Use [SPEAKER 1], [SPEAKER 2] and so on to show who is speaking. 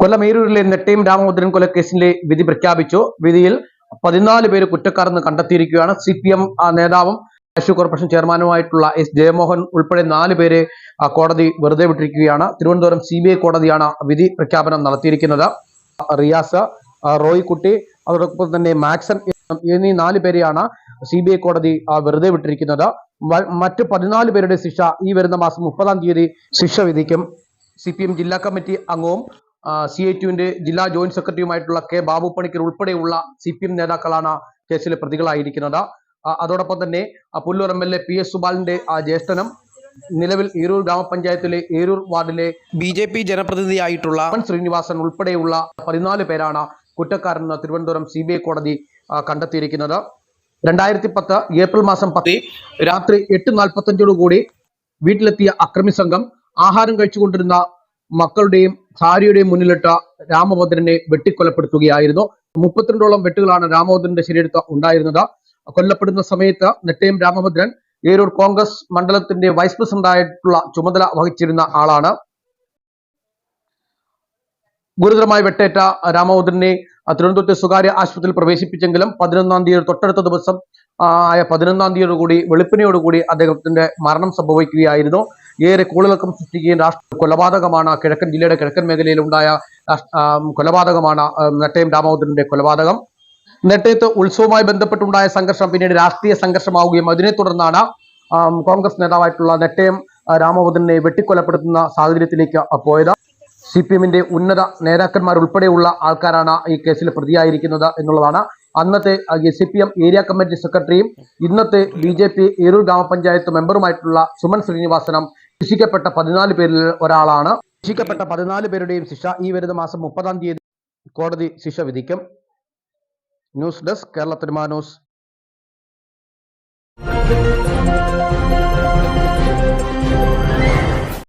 [SPEAKER 1] കൊല്ലം ഏരൂരിലെ നെട്ടയും രാമമുദ്രൻ കൊലക്കേസിന്റെ വിധി പ്രഖ്യാപിച്ചു വിധിയിൽ പതിനാല് പേര് കുറ്റക്കാരെന്ന് കണ്ടെത്തിയിരിക്കുകയാണ് സി പി എം നേതാവും തൃശൂർ കോർപ്പറേഷൻ ചെയർമാനുമായിട്ടുള്ള എസ് ജയമോഹൻ ഉൾപ്പെടെ നാല് പേരെ കോടതി വെറുതെ വിട്ടിരിക്കുകയാണ് തിരുവനന്തപുരം സി കോടതിയാണ് വിധി പ്രഖ്യാപനം നടത്തിയിരിക്കുന്നത് റിയാസ് കുട്ടി അതോടൊപ്പം തന്നെ മാക്സൺ എന്നീ നാല് പേരെയാണ് സി ബി ഐ കോടതി വെറുതെ വിട്ടിരിക്കുന്നത് മറ്റ് പതിനാല് പേരുടെ ശിക്ഷ ഈ വരുന്ന മാസം മുപ്പതാം തീയതി ശിക്ഷ വിധിക്കും സി ജില്ലാ കമ്മിറ്റി അംഗവും സി ഐ ടിയുവിന്റെ ജില്ലാ ജോയിന്റ് സെക്രട്ടറിയുമായിട്ടുള്ള കെ ബാബു പണിക്കർ ഉൾപ്പെടെയുള്ള സി പി എം നേതാക്കളാണ് കേസിലെ പ്രതികളായിരിക്കുന്നത് അതോടൊപ്പം തന്നെ Pullur M L A P S സുബാലിന്റെ ജ്യേഷ്ഠനം നിലവിൽ ഏരൂർ ഗ്രാമപഞ്ചായത്തിലെ ഏരൂർ വാർഡിലെ
[SPEAKER 2] ബി ജെ പി ജനപ്രതിനിധിയായിട്ടുള്ള
[SPEAKER 1] ശ്രീനിവാസൻ ഉൾപ്പെടെയുള്ള പതിനാല് പേരാണ് കുറ്റക്കാരെന്ന് തിരുവനന്തപുരം സി ബി ഐ കോടതി കണ്ടെത്തിയിരിക്കുന്നത് രണ്ടായിരത്തി പത്ത് ഏപ്രിൽ മാസം പത്തി രാത്രി എട്ട് നാൽപ്പത്തഞ്ചോടുകൂടി വീട്ടിലെത്തിയ അക്രമി സംഘം ആഹാരം കഴിച്ചുകൊണ്ടിരുന്ന മക്കളുടെയും ഭാര്യയുടെയും മുന്നിലിട്ട രാമഭദ്രനെ വെട്ടിക്കൊലപ്പെടുത്തുകയായിരുന്നു മുപ്പത്തിരണ്ടോളം വെട്ടുകളാണ് രാമഭദ്രന്റെ ശരീരത്ത് ഉണ്ടായിരുന്നത് കൊല്ലപ്പെടുന്ന സമയത്ത് നെട്ടയം രാമഭദ്രൻ ഏരൂർ കോൺഗ്രസ് മണ്ഡലത്തിന്റെ വൈസ് പ്രസിഡന്റായിട്ടുള്ള ചുമതല വഹിച്ചിരുന്ന ആളാണ് ഗുരുതരമായി വെട്ടേറ്റ രാമഭദ്രനെ തിരുവനന്തപുരത്തെ സ്വകാര്യ ആശുപത്രിയിൽ പ്രവേശിപ്പിച്ചെങ്കിലും പതിനൊന്നാം തീയതി തൊട്ടടുത്ത ദിവസം ആയ പതിനൊന്നാം തീയതിയോടുകൂടി വെളുപ്പിനെയോടുകൂടി അദ്ദേഹത്തിന്റെ മരണം സംഭവിക്കുകയായിരുന്നു ഏറെ കൂടുതലക്കം സൃഷ്ടിക്കുകയും രാഷ്ട്ര കൊലപാതകമാണ് കിഴക്കൻ ജില്ലയുടെ കിഴക്കൻ മേഖലയിലുണ്ടായ കൊലപാതകമാണ് നെട്ടയം രാമോദരന്റെ കൊലപാതകം നെട്ടയത്ത് ഉത്സവവുമായി ബന്ധപ്പെട്ടുണ്ടായ സംഘർഷം പിന്നീട് രാഷ്ട്രീയ സംഘർഷമാവുകയും അതിനെ തുടർന്നാണ് കോൺഗ്രസ് നേതാവായിട്ടുള്ള നെട്ടയം രാമഭദ്രനെ വെട്ടിക്കൊലപ്പെടുത്തുന്ന സാഹചര്യത്തിലേക്ക് പോയത് സി പി എമ്മിന്റെ ഉന്നത നേതാക്കന്മാരുൾപ്പെടെയുള്ള ആൾക്കാരാണ് ഈ കേസിൽ പ്രതിയായിരിക്കുന്നത് എന്നുള്ളതാണ് അന്നത്തെ C P M area committee സെക്രട്ടറിയും ഇന്നത്തെ ബി ജെ പി ഏരൂർ ഗ്രാമപഞ്ചായത്ത് മെമ്പറുമായിട്ടുള്ള സുമൻ ശ്രീനിവാസനം ശിക്ഷിക്കപ്പെട്ട പതിനാല് പേരിൽ ഒരാളാണ് ശിക്ഷിക്കപ്പെട്ട പതിനാല് പേരുടെയും ശിക്ഷ ഈ വരുന്ന മാസം മുപ്പതാം തീയതി കോടതി ശിക്ഷ വിധിക്കും ന്യൂസ് ഡെസ്ക് കേരള തിരുമാനൂസ്